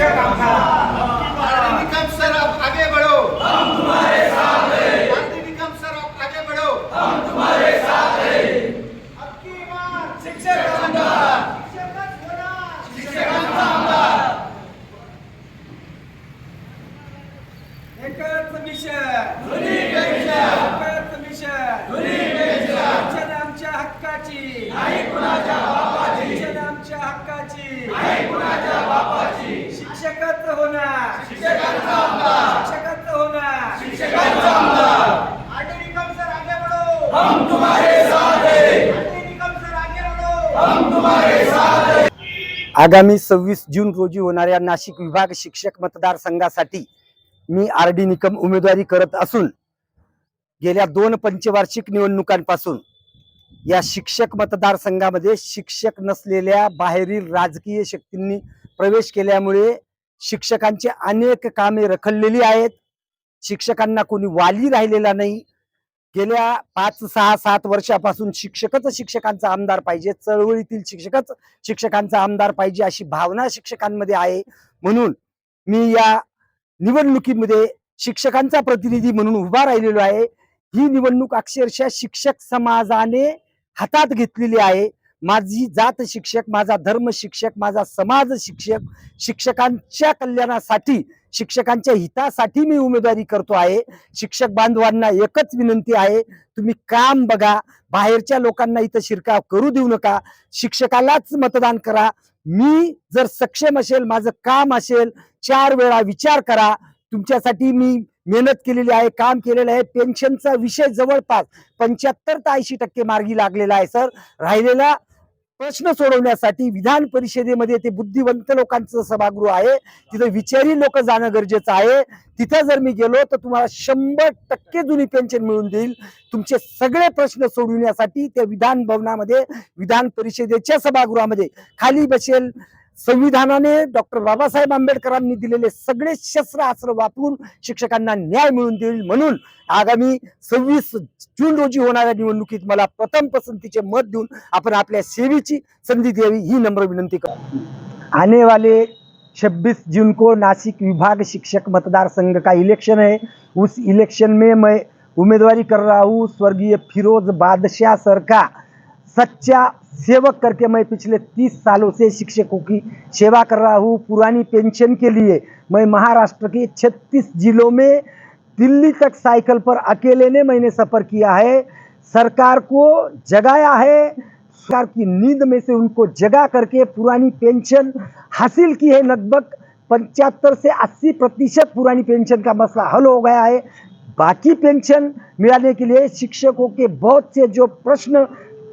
RD Nikam sir आप आगे बढ़ो. हम तुम्हारे साथ हैं आरडी निकम सर आप आगे बढ़ो. हम तुम्हारे साथ हैं अब की बार शिक्षक आमदार शिक्षकच होणार शिक्षकांचा आमदार. एकच मिशन. एकच मिशन. शिक्षण आमच्या हक्काची. शिक्षण आमच्या हक्काची शिक्षकच होणार होणार निकम सर आगे बढ़ो हम तुम्हारे साथ हैं निकम सर आगे बढ़ो हम आगामी सव्वीस जून रोजी होणाऱ्या नाशिक विभाग शिक्षक मतदारसंघासाठी मी आर डी निकम उमेदवारी करत असून गेल्या दोन पंचवार्षिक निवडणुकांपासून या शिक्षक मतदारसंघामध्ये शिक्षक नसलेल्या बाहेरील राजकीय शक्तींनी प्रवेश केल्यामुळे शिक्षकांची अनेक कामे रखडलेली आहेत. शिक्षकांना कोणी वाली राहिलेला नाही. गेल्या पाच सहा सात वर्षापासून शिक्षकच शिक्षकांचा आमदार पाहिजे चळवळीतील शिक्षकच शिक्षकांचा आमदार पाहिजे अशी भावना शिक्षकांमध्ये आहे. म्हणून मी या निवडणुकीमध्ये शिक्षकांचा प्रतिनिधी म्हणून उभा राहिलेलो आहे. ही निवडणूक अक्षरशः शिक्षक समाजाने हातात घेतलेली आहे. माझी जात शिक्षक माझा धर्म शिक्षक माझा समाज शिक्षक शिक्षकांच्या कल्याणासाठी शिक्षकांच्या हितासाठी मी उमेदवारी करतो आहे. शिक्षक बांधवांना एकच विनंती आहे तुम्ही काम बघा बाहेरच्या लोकांना इथं शिरकाव करू देऊ नका. शिक्षकालाच मतदान करा. मी जर सक्षम असेल माझं काम असेल चार वेळा विचार करा. तुमच्यासाठी मी मेहनत केलेली आहे काम केलेलं आहे. पेन्शनचा विषय जवळपास पंच्याहत्तर ते ऐंशी टक्के मार्गी लागलेला आहे सर. राहिलेला प्रश्न सोडवण्यासाठी विधान परिषदेमध्ये ते बुद्धिवंत लोकांचं सभागृह आहे. तिथं विचारी लोक जाणं गरजेचं आहे. तिथं जर मी गेलो तर तुम्हाला शंभर टक्के जुनी पेन्शन मिळून देईल. तुमचे सगळे प्रश्न सोडविण्यासाठी त्या विधान भवनामध्ये विधान परिषदेच्या सभागृहामध्ये खाली बसेल. संविधानाने डॉक्टर बाबासाहेब आंबेडकरांनी दिलेले सगळे शस्त्र अस्त्र वापरून शिक्षकांना न्याय मिळवून देईल म्हणून आगामी सव्वीस जून रोजी होणाऱ्या निवडणुकीत मला प्रथम पसंतीचे मत देऊन आपण आपल्या सेवेची संधी द्यावी ही नम्र विनंती करतो. आने वाले 26 जून को नासिक विभाग शिक्षक मतदार संघ का इलेक्शन है? उस इलेक्शन में मैं उम्मीदवारी कर रहा हूँ स्वर्गीय फिरोज बादशाह सर का। सच्चा सेवक करके मैं पिछले तीस सालों से शिक्षकों की सेवा कर रहा हूँ। पुरानी पेंशन के लिए मैं महाराष्ट्र के छत्तीस जिलों में दिल्ली तक साइकिल पर अकेले ने मैंने सफ़र किया है। सरकार को जगाया है। सरकार की नींद में से उनको जगा करके पुरानी पेंशन हासिल की है। लगभग पंचहत्तर से अस्सी प्रतिशत पुरानी पेंशन का मसला हल हो गया है। बाकी पेंशन मिलाने के लिए शिक्षकों के बहुत से जो प्रश्न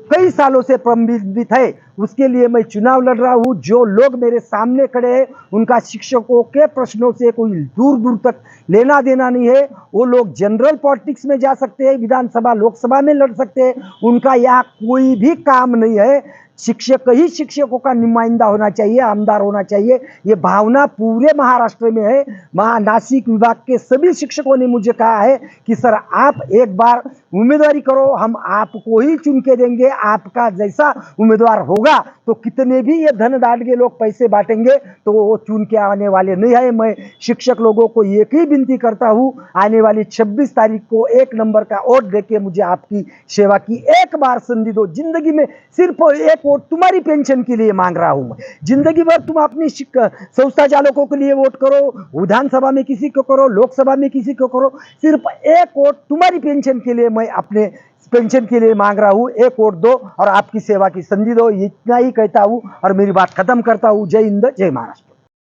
कई सालों से प्रलंबित है उसके लिए मैं चुनाव लड़ रहा हूँ। जो लोग मेरे सामने खड़े हैं, उनका शिक्षकों के प्रश्नों से कोई दूर दूर तक लेना देना नहीं है। वो लोग जनरल पॉलिटिक्स में जा सकते हैं, विधानसभा, लोकसभा में लड़ सकते हैं। उनका यहाँ कोई भी काम नहीं है। शिक्षक ही शिक्षकों का नुमाइंदा होना चाहिए, आमदार होना चाहिए। ये भावना पूरे महाराष्ट्र में है। महा नासिक विभाग के सभी शिक्षकों ने मुझे कहा है कि, सर, आप एक बार उम्मीदवारी करो, हम आपको ही चुन के देंगे। आपका जैसा उम्मीदवार होगा तो कितने भी ये धन दाट के लोग पैसे बांटेंगे तो वो चुन के आने वाले नहीं है। मैं शिक्षक लोगों को एक ही विनती करता हूँ, आने वाली 26 तारीख को एक नंबर का वोट देके मुझे आपकी सेवा की एक बार संधि दो। ज़िंदगी में सिर्फ़ एक वोट तुम्हारी पेंशन के लिए मांग रहा हूँ ज़िंदगी भर तुम अपनी संस्था चालकों के लिए वोट करो, विधानसभा में किसी को करो, लोकसभा में किसी को करो, सिर्फ़ एक वोट तुम्हारी पेंशन के लिए मैं अपने पेंशन के लिए मांग रहा हूँ एक वोट दो और आपकी सेवा की संधि दो इतना ही कहता हूँ और मेरी बात खत्म करता हूँ जय हिंद जय महाराष्ट्र